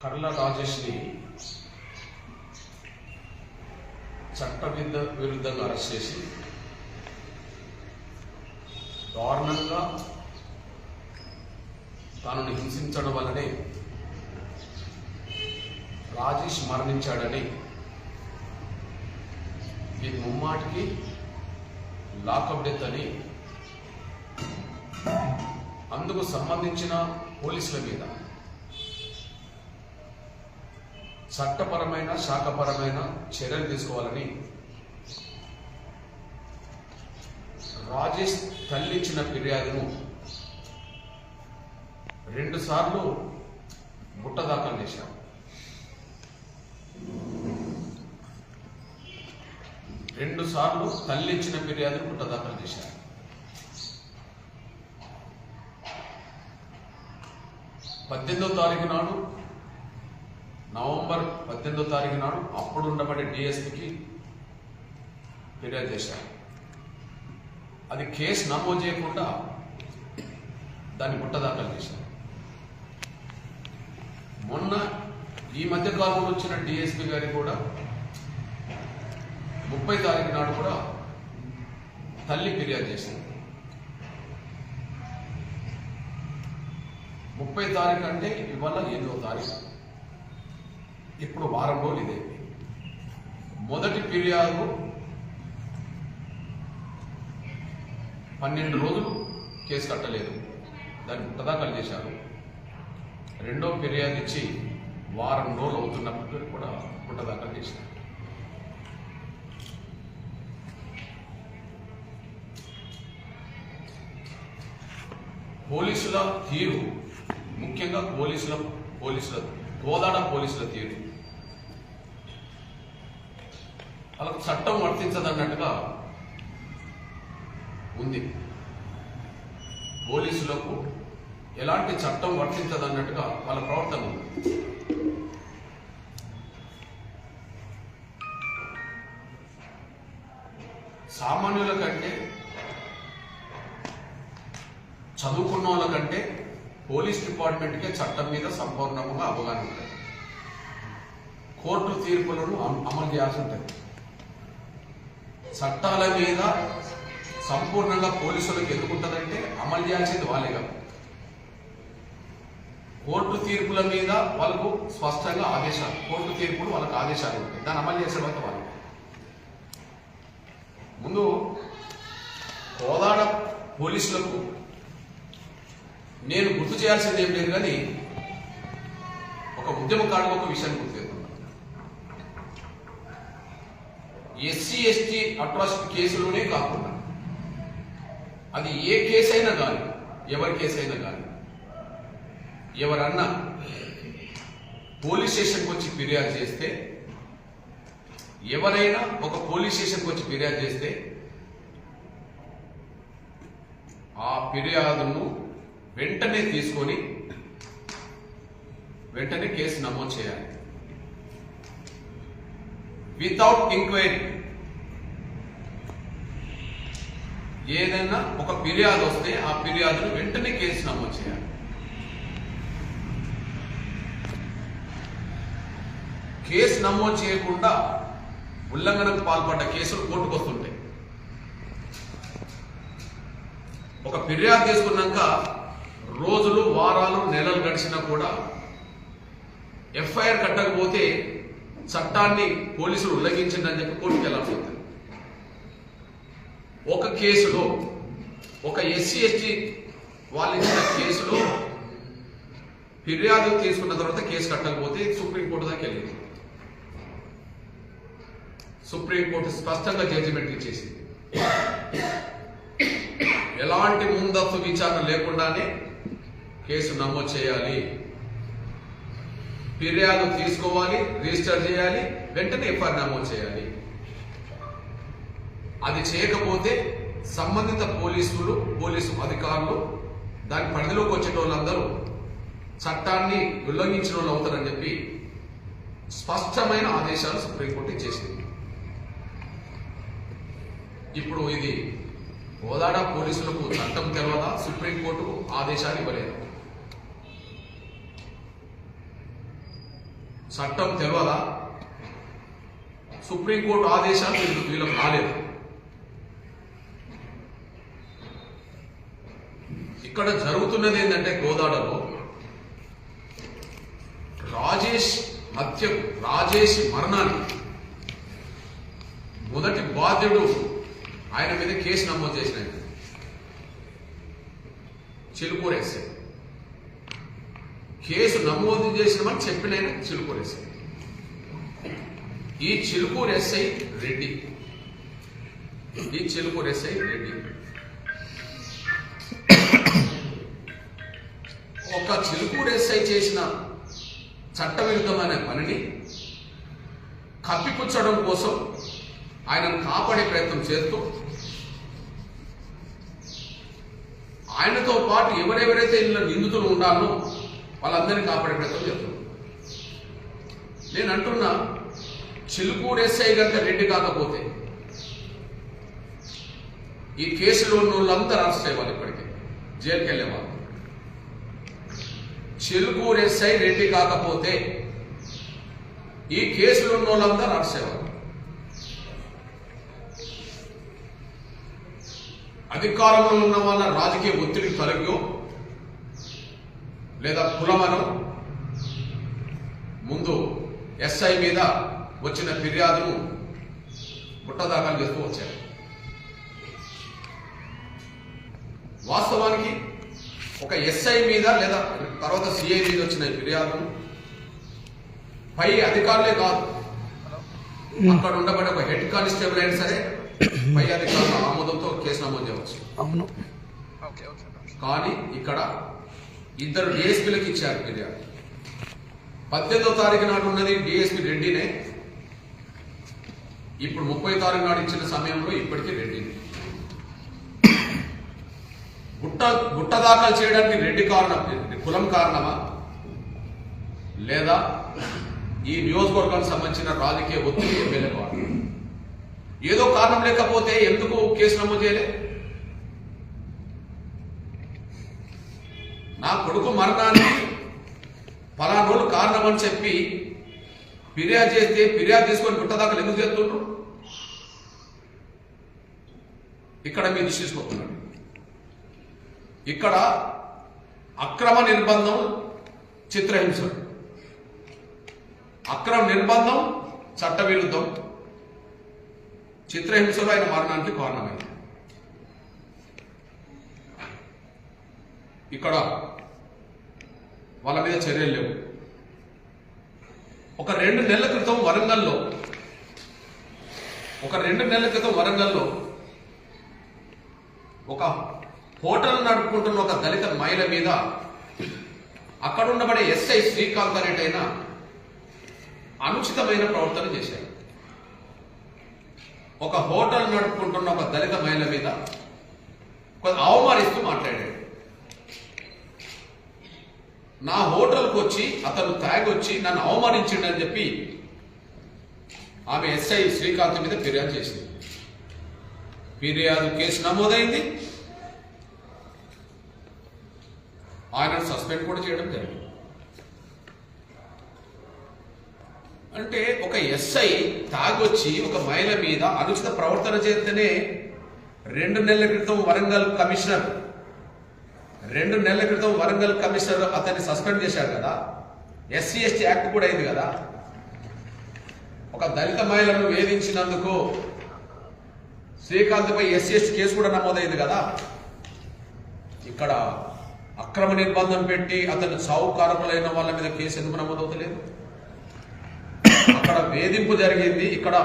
కర్ల రాజేష్ని చట్ట విరుద్ధంగా అరెస్ట్ చేసి దారుణంగా తనను హింసించడం వల్లనే రాజేష్ మరణించాడని ఇది ముమ్మాటికి లాకప్ డెత్ అని అందుకు సంబంధించిన పోలీసుల మీద. చట్టపరమైన శాఖపరమైన చర్యలు తీసుకోవాలని రాజేష్ తల్లిచ్చిన ఫిర్యాదును రెండు సార్లు బుట్ట దాఖలు చేశాం రెండు సార్లు తల్లి ఫిర్యాదును బుట్ట దాఖలు చేశారు. పద్దెనిమిదో తారీఖు నాడు నవంబర్ పద్దెనిమిదో తారీఖు నాడు అప్పుడు ఉండబడే డిఎస్పికి ఫిర్యాదు చేశారు. అది కేసు నమోదు చేయకుండా దాన్ని ముట్టదాఖలు చేశారు. మొన్న ఈ మధ్య కాలంలో వచ్చిన డిఎస్పి గారి కూడా ముప్పై తారీఖు నాడు కూడా తల్లి ఫిర్యాదు చేసింది ముప్పై తారీఖు అంటే ఇవాళ ఎనిమిదో తారీఖు. ఇప్పుడు వారం రోజులు ఇదే. మొదటి ఫిర్యాదు పన్నెండు రోజులు కేసు కట్టలేదు. దాన్ని ముట్టదాఖలు చేశారు. రెండో ఫిర్యాదు ఇచ్చి వారం రోజులు అవుతున్నప్పటికీ కూడా ముట్టదాఖలు చేశారు. పోలీసుల తీరు ముఖ్యంగా పోలీసుల పోలీసుల కోదాడ పోలీసుల తీరు. వాళ్ళకు చట్టం వర్తించదన్నట్టుగా ఉంది. పోలీసులకు ఎలాంటి చట్టం వర్తించదన్నట్టుగా వాళ్ళ ప్రవర్తన ఉంది. పోలీస్ డిపార్ట్మెంట్కే చట్టం మీద సంపూర్ణంగా అవగాహన ఉంటుంది. కోర్టు తీర్పులను అమలు చేయాల్సి ఉంటుంది. చట్టాల మీద సంపూర్ణంగా పోలీసులకు ఎందుకుంటుందంటే అమలు చేయాల్సింది వాళ్ళే కాదు. కోర్టు తీర్పుల మీద వాళ్ళకు స్పష్టంగా ఆదేశాలు కోర్టు తీర్పులు వాళ్ళకి ఆదేశాలు ఉంటాయి. దాన్ని అమలు చేసే వరకు వాళ్ళు. ముందు కోదాడ పోలీసులకు నేను గుర్తు చేయాల్సింది ఏం లేదు కానీ ఒక ఉద్యమకారుడు ఒక విషయాన్ని గుర్తు ఎస్సీ ఎస్టీ అట్రాసిటీ కేసులోనే కాకుండా అది ఏ కేసు అయినా కానీ ఎవరి కేసు అయినా కానీ ఎవరన్నా పోలీస్ స్టేషన్కి వచ్చి ఫిర్యాదు చేస్తే ఎవరైనా ఒక పోలీస్ స్టేషన్కి వచ్చి ఫిర్యాదు చేస్తే ఆ ఫిర్యాదును వెంటనే తీసుకొని వెంటనే కేసు నమోదు చేయాలి. వితౌట్ ఎంక్వైరీ ఏదైనా ఒక ఫిర్యాదు వస్తే ఆ ఫిర్యాదును వెంటనే కేసు నమోదు చేయాలి. కేసు నమోదు చేయకుండా ఉల్లంఘనకు పాల్పడ్డ కేసులు కోర్టుకు వస్తుంటాయి. ఒక ఫిర్యాదు తీసుకున్నాక రోజులు వారాలు నెలలు గడిచినా కూడా ఎఫ్ఐఆర్ కట్టకపోతే చట్టాన్ని పోలీసులు ఉల్లంఘించిందని చెప్పి కోర్టుకు వెళ్ళాల్సి ఒక కేసులో ఒక ఎస్సీ ఎస్టీ వాళ్ళు ఇచ్చిన కేసులో ఫిర్యాదు తీసుకున్న తర్వాత కేసు కట్టకపోతే సుప్రీంకోర్టు దాకా వెళ్ళింది. సుప్రీంకోర్టు స్పష్టంగా జడ్జిమెంట్ ఇచ్చేసింది. ఎలాంటి ముందస్తు విచారణ లేకుండానే కేసు నమోదు చేయాలి. ఫిర్యాదు తీసుకోవాలి రిజిస్టర్ చేయాలి వెంటనే ఎఫ్ఐఆర్ నమోదు చేయాలి. అది చేయకపోతే సంబంధిత పోలీసులు పోలీసు అధికారులు దాని పరిధిలోకి వచ్చే వాళ్ళందరూ చట్టాన్ని ఉల్లంఘించిన వాళ్ళు అవుతారని చెప్పి స్పష్టమైన ఆదేశాలు సుప్రీంకోర్టు ఇచ్చేసింది. ఇప్పుడు ఇది కోదాడ పోలీసులకు చట్టం తెలవదా? సుప్రీంకోర్టు ఆదేశాలు ఇవ్వలేదు? చట్టం తెలవదా సుప్రీంకోర్టు ఆదేశాలు వీళ్ళు- వీళ్ళకు రాలేదు. ఇక్కడ జరుగుతున్నది ఏంటంటే గోదాడలో రాజేష్ హత్యకు రాజేష్ మరణానికి మొదటి బాధ్యుడు ఆయన మీద కేసు నమోదు చేసిన ఆయన. కేసు నమోదు చేసినామని చెప్పినైనా చిలుకూరు ఎస్ఐ. ఈ చిలుకూరు ఎస్ఐ రెడ్డి. ఈ చిలుకూరు ఎస్ఐ రెడ్డి. ఒక చిలుకూరు ఎస్ఐ చేసిన చట్టవిరుద్ధమైన పనిని కప్పిపుచ్చడం కోసం ఆయనను కాపాడే ప్రయత్నం చేస్తూ ఆయనతో పాటు ఎవరెవరైతే ఇందులో నిందితులు ఉండాలో వాళ్ళందరినీ కాపాడే ప్రయత్నం చేస్తున్నాం నేను అంటున్నా చిలుకూరు ఎస్ఐ గంట రెడ్డి కాకపోతే ఈ కేసులో ఉన్న వాళ్ళందరూ అరెస్ట్ అయ్యేవాళ్ళు ఇప్పటికే జైలుకి వెళ్ళేవాళ్ళు చిలుకూరు ఎస్ఐ రెడ్డి కాకపోతే ఈ కేసులో ఉన్న వాళ్ళందరూ అరెస్ట్ అయ్యేవాళ్ళు. అధికారంలో ఉన్న వాళ్ళ రాజకీయ ఒత్తిడి తొలగో లేదా కులమనో ముందు ఎస్ఐ మీద వచ్చిన ఫిర్యాదును పుట్టదాఖలు చేస్తూ వచ్చారు. వాస్తవానికి ఒక ఎస్ఐ మీద లేదా తర్వాత సిఐ మీద వచ్చిన ఫిర్యాదును పై అధికారులే కాదు అక్కడ ఉండబడే ఒక హెడ్ కానిస్టేబుల్ అయినా సరే పై అధికారుల ఆమోదంతో కేసు నమోదు చేయవచ్చు. అవును. కానీ ఇక్కడ ఇద్దరు డిఎస్పీలకు ఇచ్చారు ఫిర్యాదు పద్దెనిమిదో తారీఖు నాడు ఉన్నది డిఎస్పీ రెడ్డినే. ఇప్పుడు ముప్పై తారీఖు నాడు ఇచ్చిన సమయంలో ఇప్పటికీ రెడ్డిని గుట్ట గుట్ట దాఖలు చేయడానికి రెడ్డి కారణం కులం కారణమా? లేదా ఈ నియోజకవర్గానికి సంబంధించిన రాజకీయ ఒత్తిడి ఎమ్మెల్యే కారణం ఏదో కారణం లేకపోతే ఎందుకు కేసు నమోదు చేయలేదు నా కొడుకు మరణానికి పలానోళ్ళు కారణం అని చెప్పి ఫిర్యాదు చేస్తే ఫిర్యాదు తీసుకొని గుట్టదాకలు ఎందుకు చేస్తుండ్రు? ఇక్కడ మీరు దృష్టి ఇక్కడ అక్రమ నిర్బంధం చిత్రహింస అక్రమ నిర్బంధం చట్ట విరుద్ధం చిత్రహింసలో ఆయన మరణానికి కారణమైంది. ఇక్కడ వాళ్ళ మీద చర్యలు లేవు. ఒక రెండు నెలల క్రితం వరంగల్లో ఒక రెండు నెలల క్రితం వరంగల్లో ఒక హోటల్ నడుపుకుంటున్న ఒక దళిత మహిళ మీద అక్కడ ఉండబడే ఎస్ఐ శ్రీకాంత్ అనేటైన అనుచితమైన ప్రవర్తన చేశారు. ఒక హోటల్ నడుపుకుంటున్న ఒక దళిత మహిళ మీద కొంత అవమానిస్తూ మాట్లాడాడు. నా హోటల్కి వచ్చి అతను తాగొచ్చి నన్ను అవమానించిండని చెప్పి ఆమె ఎస్ఐ శ్రీకాంత్ మీద ఫిర్యాదు చేసింది. ఫిర్యాదు కేసు నమోదైంది. ఆయన సస్పెండ్ కూడా చేయడం జరిగింది. అంటే ఒక ఎస్ఐ తాగొచ్చి ఒక మహిళ మీద అనుచిత ప్రవర్తన చేస్తేనే రెండు నెలల క్రితం వరంగల్ కమిషనర్ రెండు నెలల క్రితం వరంగల్ కమిషనర్ అతన్ని సస్పెండ్ చేశారు కదా. ఎస్సీ ఎస్టీ యాక్ట్ కూడా అయింది కదా. ఒక దళిత మహిళను వేధించినందుకు శ్రీకాంత్పై ఎస్సీ ఎస్టీ కేసు కూడా నమోదైంది కదా. ఇక్కడ అక్రమ నిర్బంధం పెట్టి అతను చావు కారకులైన వాళ్ళ మీద కేసు ఎందుకు నమోదవుతలేదు? అక్కడ వేధింపు జరిగింది ఇక్కడ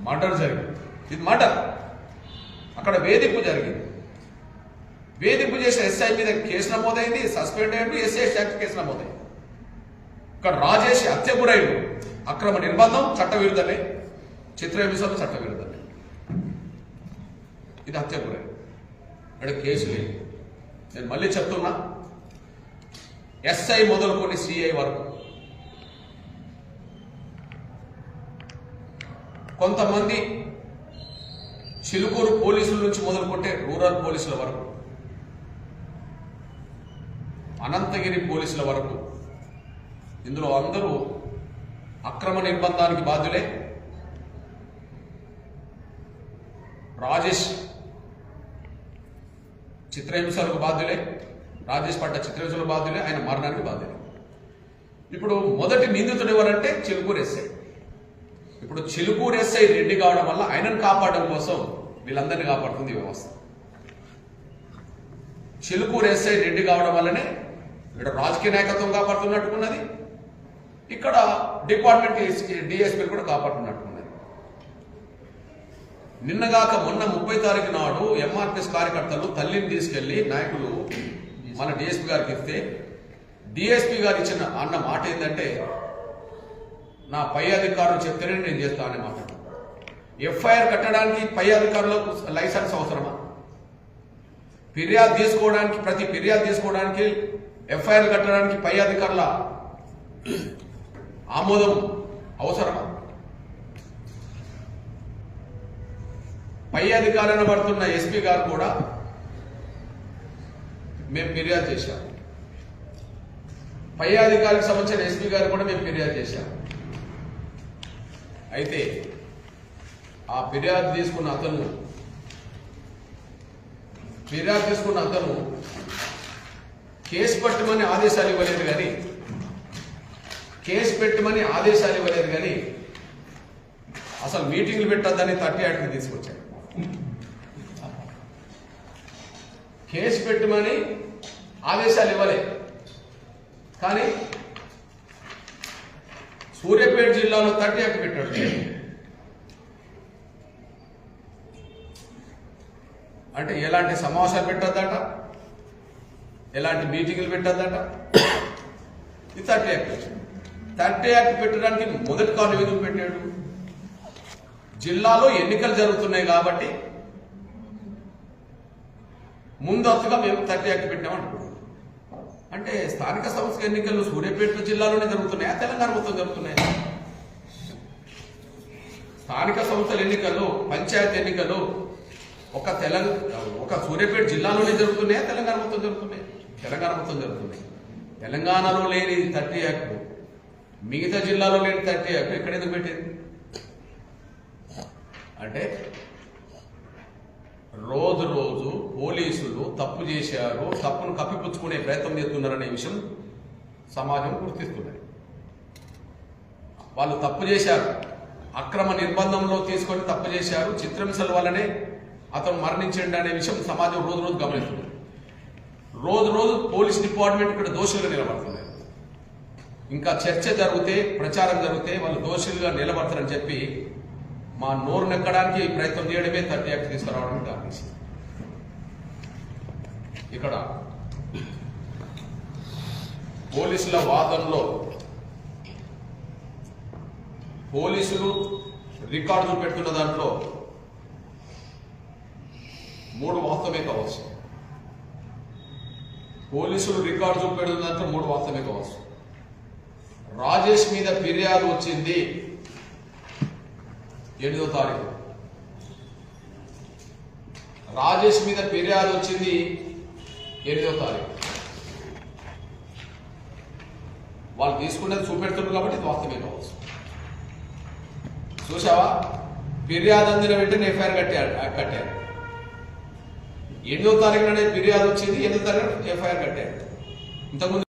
మర్డర్ జరిగింది. ఇది మర్డర్. అక్కడ వేధింపు జరిగింది. వేధింపు చేసిన ఎస్ఐ మీద కేసు నమోదైంది సస్పెండ్ అయ్యింది ఎస్ఐ యాక్ట్ కేసు నమోదైంది. ఇక్కడ రాజేష్ హత్య గురైడు అక్రమ నిర్బంధం చట్టవిరుద్ధమే చిత్రహింసలు చట్టవిరుద్ధమే ఇది హత్య గురై ఇక్కడ కేసు లేదు. నేను మళ్ళీ చెప్తున్నా ఎస్ఐ మొదలుకొని సిఐ వరకు కొంతమంది చిలుకూరు పోలీసుల నుంచి మొదలుకుంటే రూరల్ పోలీసుల వరకు అనంతగిరి పోలీసుల వరకు. ఇందులో అందరూ అక్రమ నిర్బంధానికి బాధ్యులే. రాజేష్ చిత్రహింసలకు బాధ్యులే. రాజేష్ పడ్డ చిత్రహింసలకు బాధ్యులే. ఆయన మరణానికి బాధ్యులే. ఇప్పుడు మొదటి నిందితుడు ఎవరంటే చిలుకూరు ఎస్ఐ. ఇప్పుడు చిలుకూరు ఎస్ఐ రెడ్డి కావడం వల్ల ఆయనను కాపాడడం కోసం వీళ్ళందరినీ కాపాడుతుంది వ్యవస్థ. చిలుకూరు ఎస్ఐ రెడ్డి కావడం వల్లనే ఇక్కడ రాజకీయ నాయకత్వం కాపాడుతున్నట్టుకున్నది. ఇక్కడ డిపార్ట్మెంట్ డిఎస్పీలు కూడా కాపాడుతున్నట్టుకున్నది. నిన్నగాక మొన్న ముప్పై తారీఖు నాడు ఎంఆర్పిఎస్ కార్యకర్తలు తల్లిని తీసుకెళ్ళి నాయకులు మన డిఎస్పీ గారికి ఇస్తే డిఎస్పీ గారు ఇచ్చిన అన్న మాట ఏంటంటే నా పై అధికారులు చెప్తేనే నేను చేస్తానని మాట. ఎఫ్ఐఆర్ కట్టడానికి పై అధికారులకు లైసెన్స్ అవసరమా? ఫిర్యాదు తీసుకోవడానికి ప్రతి ఫిర్యాదు తీసుకోవడానికి ఎఫ్ఐఆర్ కట్టడానికి పై అధికారుల ఆమోదం అవసరమా? పై అధికారాన్ని పడుతున్న ఎస్పీ గారు కూడా మేము ఫిర్యాదు చేశాం. పై అధికారికి సంబంధించిన ఎస్పీ గారు కూడా మేము ఫిర్యాదు చేశాం. అయితే ఆ ఫిర్యాదు తీసుకున్న అతను ఫిర్యాదు తీసుకున్న అతను కేసు పెట్టమని ఆదేశాలు ఇవ్వలేదు కానీ కేసు పెట్టమని ఆదేశాలు ఇవ్వలేదు కానీ అసలు మీటింగ్లు పెట్టద్దని థర్టీ యాక్ట్ని తీసుకొచ్చాడు. కేసు పెట్టమని ఆదేశాలు ఇవ్వలే. కానీ సూర్యాపేట జిల్లాలో థర్టీ యాక్ట్ పెట్టాడు అంటే ఎలాంటి సమావేశాలు పెట్టద్దట? ఎలాంటి మీటింగులు పెట్టద్దట? ఇది థర్టీ యాక్ట్ వచ్చింది థర్టీ యాక్ట్ పెట్టడానికి మొదటి కారణం ఎందుకు పెట్టాడు? జిల్లాలో ఎన్నికలు జరుగుతున్నాయి కాబట్టి ముందస్తుగా మేము థర్టీ యాక్ట్ పెట్టామంటున్నాం అంటే స్థానిక సంస్థ ఎన్నికలు సూర్యాపేట జిల్లాలోనే జరుగుతున్నాయా? తెలంగాణ మొత్తం జరుగుతున్నాయా? స్థానిక సంస్థల ఎన్నికలు పంచాయతీ ఎన్నికలు ఒక తెలంగాణ ఒక సూర్యాపేట జిల్లాలోనే జరుగుతున్నాయా? తెలంగాణ మొత్తం జరుగుతున్నాయి? తెలంగాణ మొత్తం జరుగుతున్నాయి తెలంగాణలో లేని థర్టీ యాక్ట్ మిగతా జిల్లాలో లేని థర్టీ యాక్ట్ ఎక్కడ ఎందుకు పెట్టింది? అంటే రోజు రోజు పోలీసులు తప్పు చేశారు తప్పును కప్పిపుచ్చుకునే ప్రయత్నం చేస్తున్నారనే విషయం సమాజం గుర్తిస్తున్నది. వాళ్ళు తప్పు చేశారు. అక్రమ నిర్బంధంలో తీసుకొని తప్పు చేశారు. చిత్రహింసల వల్లనే అతను మరణించండి అనే విషయం సమాజం రోజు రోజు గమనిస్తుంది. రోజు రోజు పోలీస్ డిపార్ట్మెంట్ ఇక్కడ దోషులుగా నిలబడుతున్నారు ఇంకా చర్చ జరిగితే ప్రచారం జరిగితే వాళ్ళు దోషులుగా నిలబడతారని చెప్పి మా నోరు నెక్కడానికి ప్రయత్నం చేయడమే థర్టీ యాక్ట్ తీసుకురావడం కానీ ఇక్కడ పోలీసుల వాదనలో పోలీసులు రికార్డులు పెట్టుకున్న దాంట్లో మూడు వాస్తవమే కావచ్చు పోలీసులు రికార్డు చూపెడుతున్న దాంట్లో మూడు వాస్తవమే కావచ్చు. రాజేష్ మీద ఫిర్యాదు వచ్చింది ఎనిమిదో తారీఖు. రాజేష్ మీద ఫిర్యాదు వచ్చింది ఎనిమిదో తారీఖు. వాళ్ళు తీసుకునేది చూపెడుతున్నారు కాబట్టి ఇది వాస్తవమే కావచ్చు. చూసావా ఫిర్యాదు అందిన వెంటనే ఎఫ్ఐఆర్ కట్టారు కట్టారు ఎనిమిదో తారీఖు నాడే ఫిర్యాదు వచ్చింది. ఎనిమిదో తారీఖు ఎఫ్ఐఆర్ కట్టారు. ఇంతకుముందు